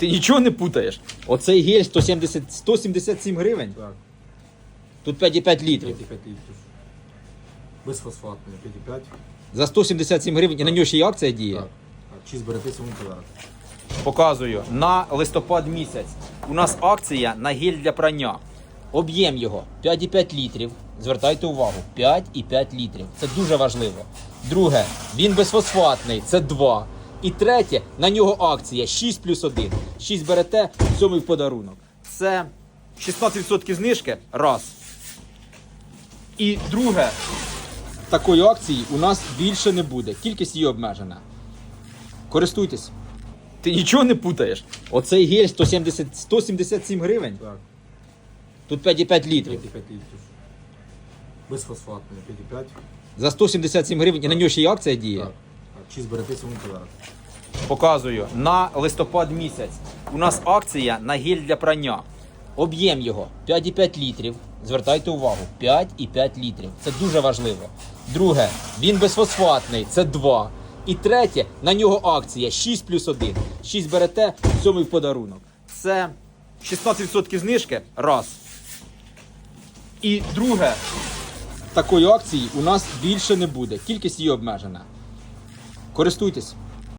Ти нічого не путаєш. Оцей гель 170, 177 гривень. Так, Тут 5,5 літрів. 5,5 літрів. Безфосфатний, 5,5. За 177 гривень і на нього ще й акція діє. Так. Так, чіз берете цьому подарок. Показую на листопад місяць. У нас акція на гель для прання. Об'єм його 5,5 літрів. Звертайте увагу, 5,5 літрів. Це дуже важливо. Друге, він безфосфатний, це 2. І третє, на нього акція 6 плюс 1. 6 берете, сьомий в подарунок. Це 16% знижки. Раз. І друге, такої акції у нас більше не буде. Кількість її обмежена. Користуйтесь. Ти нічого не путаєш. Оцей гель 170, 177 гривень. Так, Тут 5,5 літрів. 5,5 літрів. Безфосфатний, 5,5. За 177 гривень і на нього ще й акція діє. Так. Так, чіз берете цьому. Показую на листопад місяць. У нас акція на гель для прання. Об'єм його 5,5 літрів. Звертайте увагу, 5,5 літрів. Це дуже важливо. Друге, він безфосфатний, це 2. І третє, на нього акція 6 плюс 1. 6 берете, сьомий в подарунок. Це 16% знижки. Раз. І друге, такої акції у нас більше не буде. Кількість її обмежена. Користуйтесь.